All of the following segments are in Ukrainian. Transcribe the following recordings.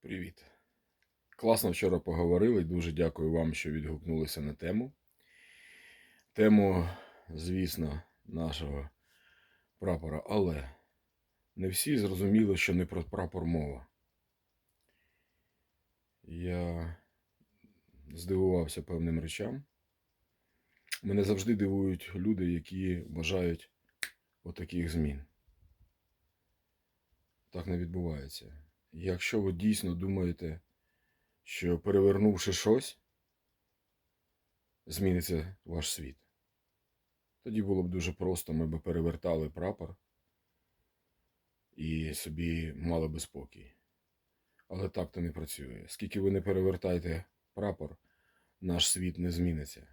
Привіт. Класно вчора поговорили. Дуже дякую вам, що відгукнулися на тему. Тему, звісно, нашого прапора. Але не всі зрозуміли, що не про прапор мова. Я здивувався певним речам. Мене завжди дивують люди, які бажають отаких змін. Так не відбувається. Якщо ви дійсно думаєте, що перевернувши щось, зміниться ваш світ, тоді було б дуже просто, ми б перевертали прапор і собі мали би спокій. Але так то не працює. Скільки ви не перевертаєте прапор, наш світ не зміниться.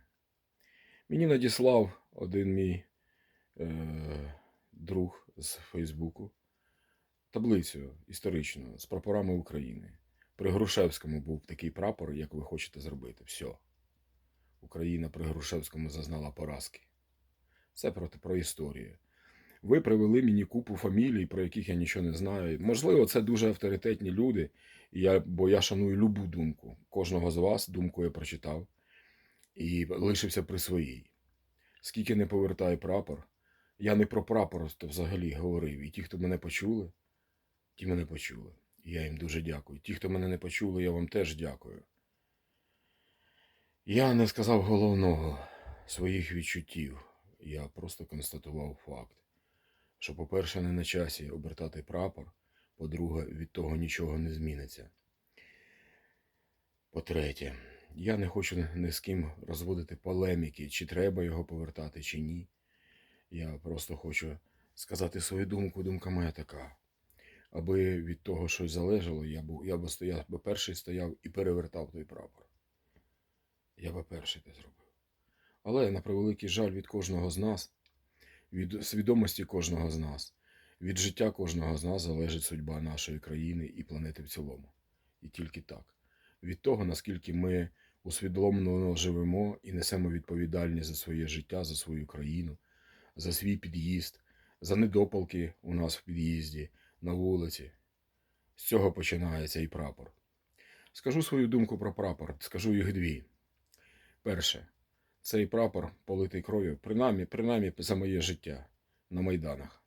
Мені надіслав один мій е, друг з Фейсбуку таблицю історичну з прапорами України. При Грушевському був такий прапор, як ви хочете зробити. Все. Україна при Грушевському зазнала поразки. Це про, про історію. Ви привели мені купу фамілій, про яких я нічого не знаю. Можливо, це дуже авторитетні люди, і я, бо я шаную любу думку. Кожного з вас думку я прочитав і лишився при своїй. Скільки не повертаю прапор, я не про прапор то взагалі говорив. І ті, хто мене почули, ті мене почули. Я їм дуже дякую. Ті, хто мене не почули, я вам теж дякую. Я не сказав головного своїх відчуттів. Я просто констатував факт, що, по-перше, не на часі обертати прапор, по-друге, від того нічого не зміниться. По-третє, я не хочу ні з ким розводити полеміки, чи треба його повертати, чи ні. Я просто хочу сказати свою думку, думка моя така. Аби від того щось залежало, я б, я б стояв би перший стояв і перевертав той прапор. Я би перший це зробив. Але на превеликий жаль від кожного з нас, від свідомості кожного з нас, від життя кожного з нас залежить судьба нашої країни і планети в цілому. І тільки так. Від того, наскільки ми усвідомлено живемо і несемо відповідальність за своє життя, за свою країну, за свій під'їзд, за недопалки у нас в під'їзді, на вулиці. З цього починається і прапор. Скажу свою думку про прапор, скажу їх дві. Перше, цей прапор политий кров'ю, принаймні, принаймні за моє життя на Майданах.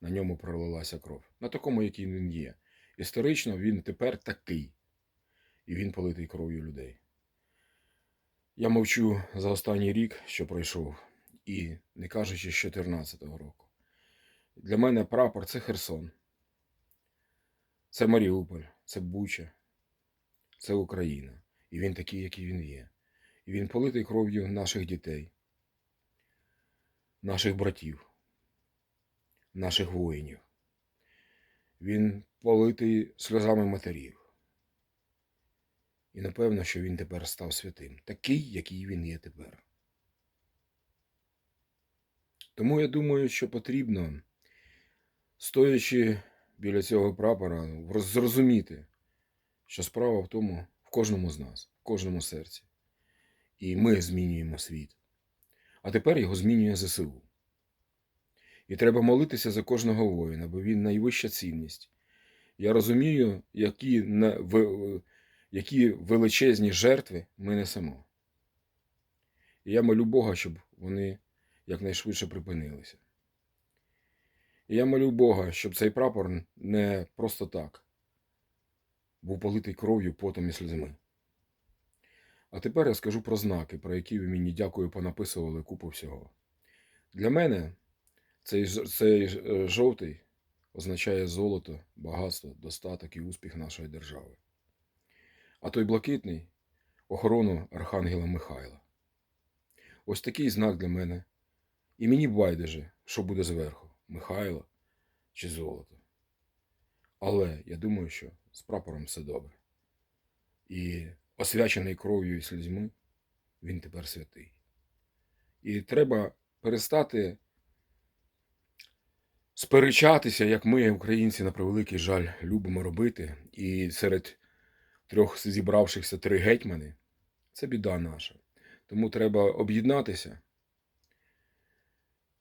На ньому пролилася кров. На такому, який він є. Історично він тепер такий. І він политий кров'ю людей. Я мовчу за останній рік, що пройшов, і не кажучи з 14-го року. Для мене прапор це Херсон. Це Маріуполь, це Буча, це Україна. І він такий, який він є. І він политий кров'ю наших дітей, наших братів, наших воїнів. Він политий сльозами матерів. І напевно, що він тепер став святим, такий, який він є тепер. Тому я думаю, що потрібно, стоячи біля цього прапора, зрозуміти, що справа в тому в кожному з нас, в кожному серці. І ми змінюємо світ. А тепер його змінює ЗСУ. І треба молитися за кожного воїна, бо він найвища цінність. Я розумію, які, які величезні жертви ми несемо. І я молю Бога, щоб вони якнайшвидше припинилися. І я молю Бога, щоб цей прапор не просто так був политий кров'ю, потом і сльозами. А тепер я скажу про знаки, про які ви мені дякую, понаписували купу всього. Для мене цей, цей е, жовтий означає золото, багатство, достаток і успіх нашої держави. А той блакитний охорону Архангела Михайла. Ось такий знак для мене. І мені байдуже, що буде зверху Михайло чи золото. Але я думаю, що з прапором все добре. І освячений кров'ю і слізьми, він тепер святий. І треба перестати сперечатися, як ми, українці, на превеликий жаль, любимо робити. І серед трьох зібравшихся три гетьмани це біда наша. Тому треба об'єднатися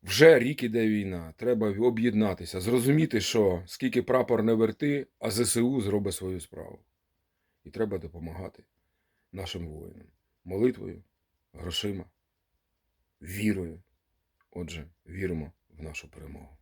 Вже рік іде війна, треба об'єднатися, зрозуміти, що скільки прапор не верти, а ЗСУ зробить свою справу. І треба допомагати нашим воїнам молитвою, грошима, вірою. Отже, віримо в нашу перемогу.